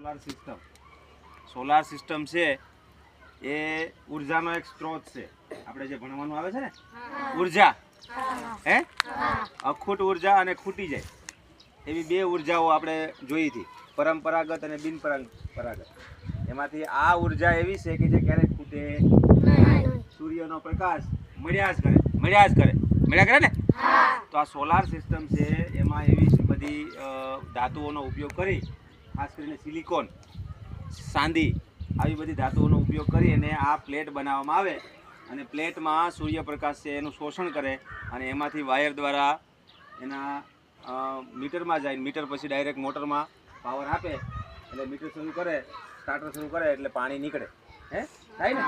Solar system solar system છે એ ઉર્જાનો એક સ્ત્રોત છે. આપણે જે ભણવાનું આવે છે ને? ઊર્જા. હે. અખૂટ ઊર્જા અને ખૂટી જાય. એવી બે ઉર્જાઓ આપણે જોઈ હતી. પરંપરાગત અને બિનપરંપરાગત એમાંથી આ ઊર્જા એવી છે કે જે ક્યારેક ખૂટે સૂર્યનો પ્રકાશ મળ્યા જ કરે. મળ્યા જ કરે. મળ્યા કરે ને? તો આ સોલાર સિસ્ટમ છે એમાં એવી બધી ધાતુઓનો ઉપયોગ કરી ખાસ કરીને સિલિકોન સાંદી આવી બધી ધાતુઓનો ઉપયોગ કરી અને આ પ્લેટ બનાવવામાં આવે અને પ્લેટમાં સૂર્યપ્રકાશ છે એનું શોષણ કરે અને એમાંથી વાયર દ્વારા એના મીટરમાં જાય મીટર પછી ડાયરેક્ટ મોટરમાં પાવર આપે એટલે મીટર શરૂ કરે સ્ટાર્ટર શરૂ કરે એટલે પાણી નીકળે. હે? થાય ને?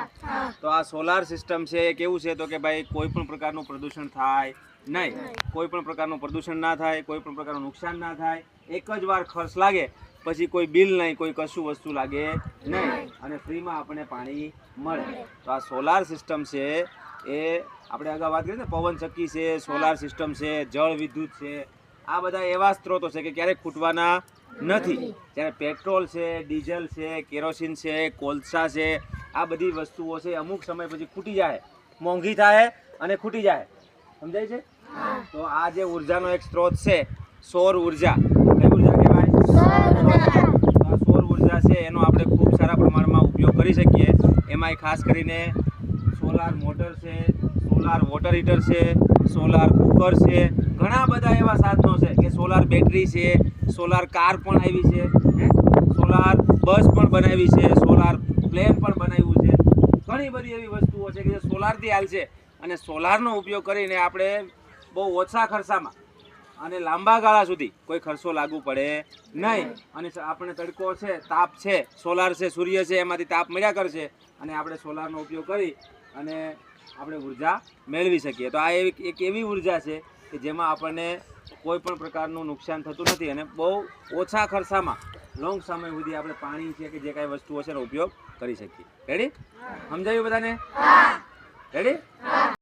તો આ સોલાર સિસ્ટમ છે એ કેવું છે તો કે ભાઈ કોઈ પણ પ્રકારનું પ્રદૂષણ થાય નહીં. કોઈ પણ પ્રકારનું પ્રદૂષણ ના થાય કોઈ પણ પ્રકારનું નુકસાન ના થાય. એક જ વાર ખર્ચ લાગે પછી કોઈ બિલ નહીં કોઈ કશું વસ્તુ લાગે નહીં. અને ફ્રીમાં આપણને પાણી મળે. તો આ સોલાર સિસ્ટમ છે એ આપણે અગાઉ વાત કરી ને પવન ચક્કી છે સોલાર સિસ્ટમ છે જળ વિદ્યુત છે. આ બધા એવા સ્ત્રોતો છે કે ક્યારેક ખૂટવાના નથી. જ્યારે પેટ્રોલ છે ડીઝલ છે કેરોસીન છે કોલસા છે આ બધી વસ્તુઓ છે અમુક સમય પછી ખૂટી જાય મોંઘી થાય અને ખૂટી જાય. સમજાય છે? તો આ જે ઉર્જાનો એક સ્ત્રોત છે સૌર ઊર્જા કઈ ઊર્જા કહેવાય તો આ સૌર ઊર્જા છે, એનો આપણે ખૂબ સારા પ્રમાણમાં ઉપયોગ કરી શકીએ. એમાંય ખાસ કરીને સોલાર મોટર છે, સોલાર વોટર હીટર છે, સોલાર કુકર છે, ઘણા બધા એવા સાધનો છે કે સોલાર બેટરી છે, સોલાર કાર પણ આવી છે સોલાર બસ પણ બનાવી છે, સોલાર પ્લેન પણ બનાવ્યું છે. ઘણી બધી એવી વસ્તુઓ છે કે જે સોલારથી હાલશે અને સોલારનો ઉપયોગ કરીને આપણે બહુ ઓછા ખર્ચામાં અને લાંબા ગાળા સુધી કોઈ ખર્ચો લાગુ પડે નહીં. અને આપણે તડકો છે તાપ છે સોલાર છે સૂર્ય છે એમાંથી તાપ મળ્યા કરશે અને આપણે સોલારનો ઉપયોગ કરી અને આપણે ઊર્જા મેળવી શકીએ. તો આ એક એક એવી ઊર્જા છે કે જેમાં આપણને કોઈ પણ પ્રકારનું નુકસાન થતું નથી અને બહુ ઓછા ખર્ચામાં લોંગ સમય સુધી આપણે પાણી છે કે જે કાંઈ વસ્તુઓ છે એનો ઉપયોગ કરી શકીએ. રેડી સમજાયું બધાને? રેડી